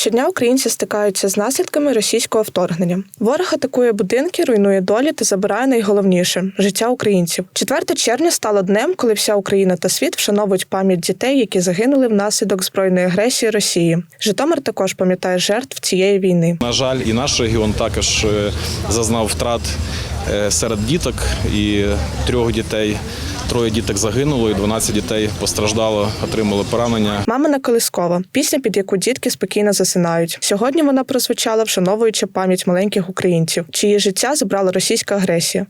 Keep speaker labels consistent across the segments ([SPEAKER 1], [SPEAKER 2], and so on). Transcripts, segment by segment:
[SPEAKER 1] Щодня українці стикаються з наслідками російського вторгнення. Ворог атакує будинки, руйнує долі та забирає найголовніше життя українців. 4 червня стало днем, коли вся Україна та світ вшановують пам'ять дітей, які загинули внаслідок збройної агресії Росії. Житомир також пам'ятає жертв цієї війни.
[SPEAKER 2] На жаль, і наш регіон також е, зазнав втрат е, серед діток і трьох дітей. Троє діток загинуло, і 12 дітей постраждало, отримали поранення.
[SPEAKER 1] Мамина колискова пісня, під яку дітки спокійно засинають. Сьогодні вона прозвучала, вшановуючи пам'ять маленьких українців, чиї життя забрала російська агресія.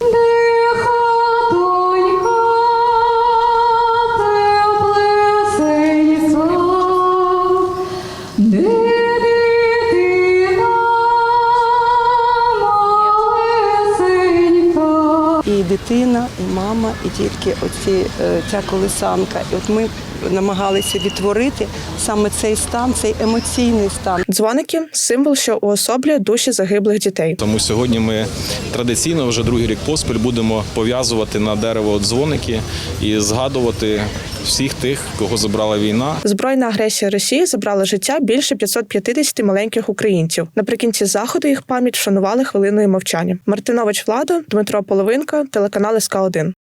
[SPEAKER 3] Дитина, і мама, і тільки оці, е, ця колисанка. І от ми намагалися відтворити саме цей стан, цей емоційний стан.
[SPEAKER 1] Дзвоники символ, що уособлює душі загиблих дітей.
[SPEAKER 2] Тому сьогодні ми традиційно вже другий рік поспіль будемо пов'язувати на дерево дзвоники і згадувати всіх тих, кого забрала війна.
[SPEAKER 1] Збройна агресія Росії забрала життя більше 550 маленьких українців. Наприкінці заходу їх пам'ять вшанували хвилиною мовчання. Мартинович Влада, Дмитро Половинка, телеканал СК 1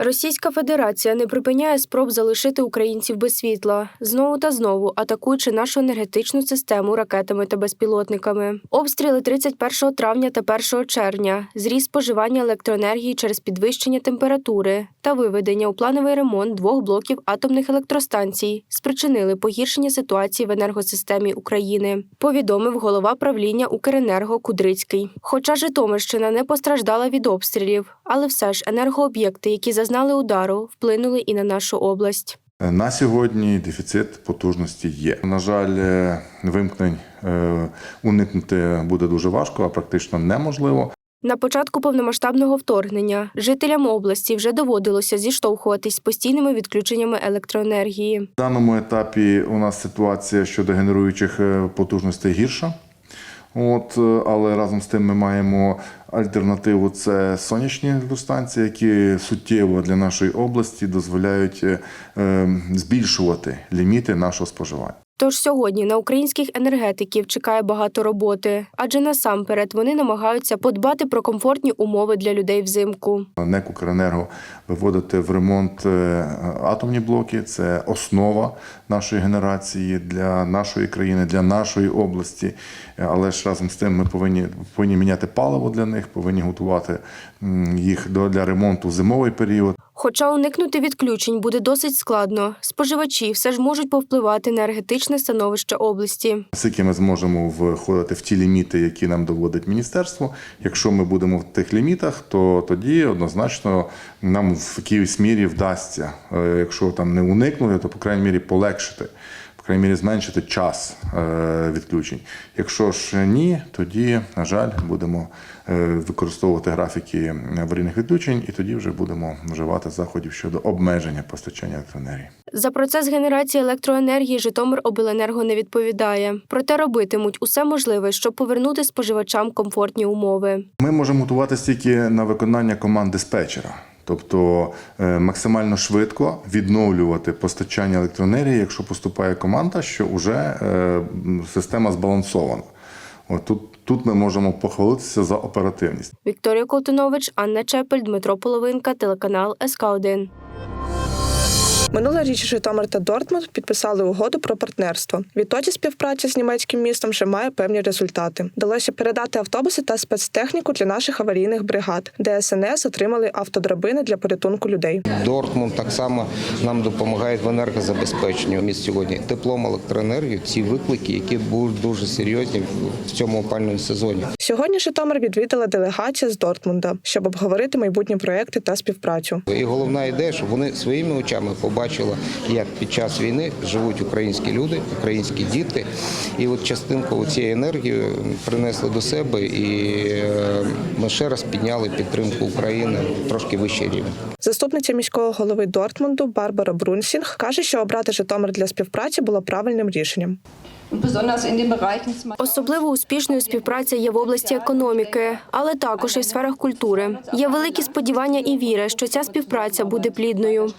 [SPEAKER 4] Російська Федерація не припиняє спроб залишити українців без світла, знову та знову атакуючи нашу енергетичну систему ракетами та безпілотниками. Обстріли 31 травня та 1 червня, зріс споживання електроенергії через підвищення температури та виведення у плановий ремонт двох блоків атомних електростанцій спричинили погіршення ситуації в енергосистемі України. Повідомив голова правління Укренерго Кудрицький. Хоча Житомирщина не постраждала від обстрілів, але все ж енергооб'єкти, які зазнали удару, вплинули і на нашу область.
[SPEAKER 5] На сьогодні дефіцит потужності є. На жаль, е, вимкнень е, уникнути буде дуже важко, а практично неможливо.
[SPEAKER 4] На початку повномасштабного вторгнення жителям області вже доводилося зіштовхуватись з постійними відключеннями електроенергії.
[SPEAKER 5] В даному етапі у нас ситуація щодо генеруючих е, потужностей гірша. От, е, але разом з тим ми маємо альтернативу це сонячні електростанції, які суттєво для нашої області дозволяють е, е, збільшувати ліміти нашого споживання.
[SPEAKER 4] Тож сьогодні на українських енергетиків чекає багато роботи, адже насамперед вони намагаються подбати про комфортні умови для людей взимку.
[SPEAKER 5] НЕК «Укренерго» виводити в ремонт е, атомні блоки це основа нашої генерації для нашої країни, для нашої області. Але ж разом з тим ми повинні, повинні міняти паливо для них, повинні готувати їх до для ремонту в зимовий період.
[SPEAKER 4] Хоча уникнути відключень буде досить складно, споживачі все ж можуть повпливати на енергетичне становище області.
[SPEAKER 5] Скільки ми зможемо входити в ті ліміти, які нам доводить міністерство. Якщо ми будемо в тих лімітах, то тоді однозначно нам в якійсь мірі вдасться, е, якщо там не уникнути, то по крайній мірі полегшити. Крайній мірі зменшити час е, відключень. Якщо ж ні, тоді, на жаль, будемо е, використовувати графіки аварійних відключень, і тоді вже будемо вживати заходів щодо обмеження постачання електроенергії.
[SPEAKER 4] За процес генерації електроенергії Житомиробленерго не відповідає. Проте робитимуть усе можливе, щоб повернути споживачам комфортні умови.
[SPEAKER 5] Ми можемо готуватися тільки на виконання команд диспетчера. Тобто е, максимально швидко відновлювати постачання електроенергії, якщо поступає команда, що вже е, система збалансована. От тут, тут ми можемо похвалитися за оперативність.
[SPEAKER 4] Вікторія Колтунович, Анна Чепель, Дмитро Половинка, телеканал СК 1
[SPEAKER 1] Минула річ Житомир та Дортмунд підписали угоду про партнерство. Відтоді співпраця з німецьким містом вже має певні результати. Вдалося передати автобуси та спецтехніку для наших аварійних бригад, де СНС отримали автодрабини для порятунку людей.
[SPEAKER 6] Дортмунд так само нам допомагає в енергозабезпеченні. Ми сьогодні теплом, електроенергію, ці виклики, які будуть дуже серйозні в цьому опальному сезоні.
[SPEAKER 1] Сьогодні Житомир відвідала делегація з Дортмунда, щоб обговорити майбутні проекти та співпрацю.
[SPEAKER 6] І головна ідея, щоб вони своїми очами побачили, як під час війни живуть українські люди, українські діти. І от частинку цієї енергії принесли до себе, і е, ми ще раз підняли підтримку України трошки вищий рівень.
[SPEAKER 1] Заступниця міського голови Дортмунду Барбара Брунсінг каже, що обрати Житомир для співпраці було правильним рішенням.
[SPEAKER 4] Особливо успішною співпраця є в області економіки, але також і в сферах культури. Є великі сподівання і віра, що ця співпраця буде плідною.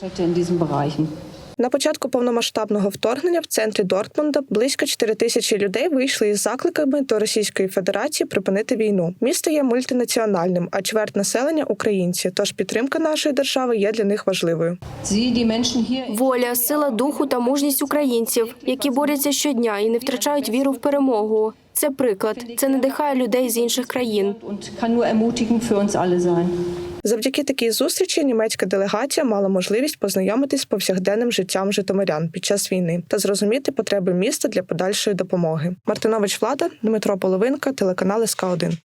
[SPEAKER 1] На початку повномасштабного вторгнення в центрі Дортмунда близько 4 тисячі людей вийшли із закликами до Російської Федерації припинити війну. Місто є мультинаціональним, а чверть населення українці. Тож підтримка нашої держави є для них важливою.
[SPEAKER 4] Воля, сила духу та мужність українців, які борються щодня і не втрачають віру в перемогу. Це приклад. Це надихає людей з інших країн.
[SPEAKER 1] Завдяки такій зустрічі німецька делегація мала можливість познайомитись з повсякденним життям житомирян під час війни та зрозуміти потреби міста для подальшої допомоги. Мартинович Влада, Дмитро Половинка, телеканал СК 1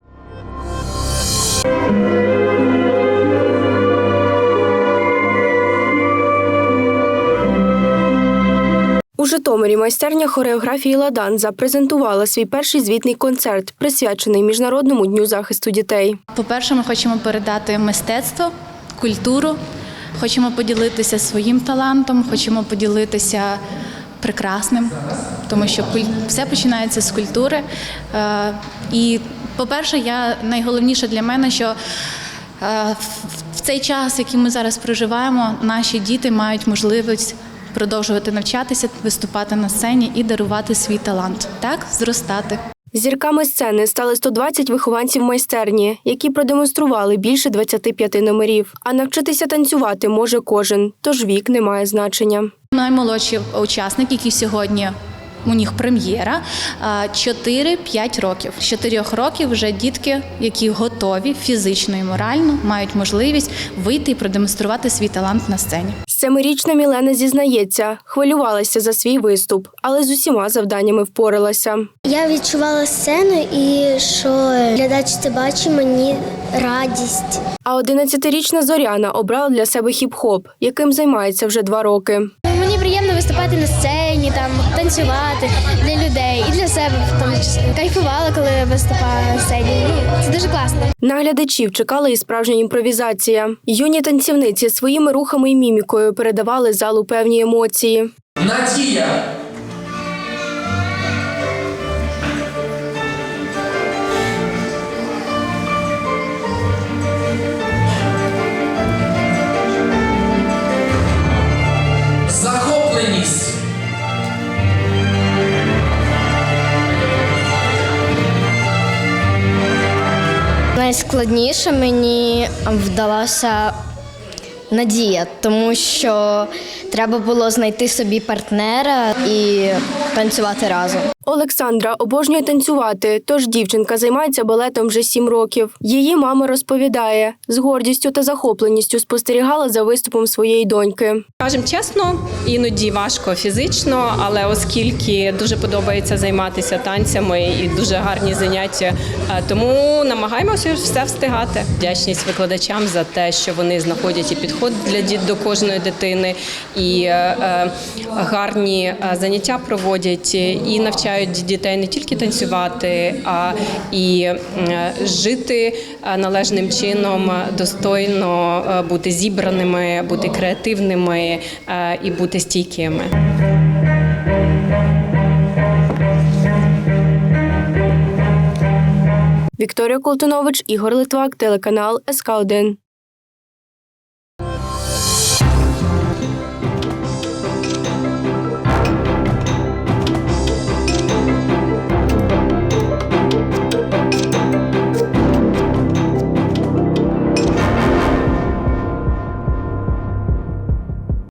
[SPEAKER 4] У Житомирі майстерня хореографії Ладан запрезентувала свій перший звітний концерт, присвячений Міжнародному дню захисту дітей.
[SPEAKER 7] По-перше, ми хочемо передати мистецтво, культуру, хочемо поділитися своїм талантом, хочемо поділитися прекрасним, тому що все починається з культури. Е, І, по-перше, я найголовніше для мене, що е, в цей час, який ми зараз проживаємо, наші діти мають можливість продовжувати навчатися, виступати на сцені і дарувати свій талант, так зростати.
[SPEAKER 4] Зірками сцени стали 120 вихованців майстерні, які продемонстрували більше 25 номерів. А навчитися танцювати може кожен, тож вік не має значення.
[SPEAKER 7] Наймолодші учасник, який сьогодні у них прем'єра, 4-5 років. З 4 років вже дітки, які готові фізично і морально, мають можливість вийти і продемонструвати свій талант на сцені.
[SPEAKER 4] Семирічна Мілена зізнається, хвилювалася за свій виступ, але з усіма завданнями впоралася.
[SPEAKER 8] Я відчувала сцену і що глядач це бачить мені радість.
[SPEAKER 4] А 11-річна Зоряна обрала для себе хіп-хоп, яким займається вже два роки.
[SPEAKER 8] Приємно виступати на сцені, там танцювати для людей і для себе в тому числі. Кайфувала, коли виступала на сцені. Ну, це дуже класно.
[SPEAKER 4] На глядачів чекала і справжня імпровізація. Юні танцівниці своїми рухами і мімікою передавали залу певні емоції.
[SPEAKER 9] Надія.
[SPEAKER 8] Найскладніше мені вдалася надія, тому що треба було знайти собі партнера і танцювати разом.
[SPEAKER 4] Олександра обожнює танцювати, тож дівчинка займається балетом вже сім років. Її мама розповідає, з гордістю та захопленістю спостерігала за виступом своєї доньки.
[SPEAKER 10] Кажемо чесно, іноді важко фізично, але оскільки дуже подобається займатися танцями і дуже гарні заняття, е, тому намагаємося все встигати. Вдячність викладачам за те, що вони знаходять і підход для діт до кожної дитини, і е, е, гарні заняття проводять і навчають дітей не тільки танцювати, а і жити е, належним чином, достойно е, бути зібраними, бути креативними е, і бути стійкими.
[SPEAKER 4] Вікторія Колтунович, Ігор Литвак, телеканал СК 1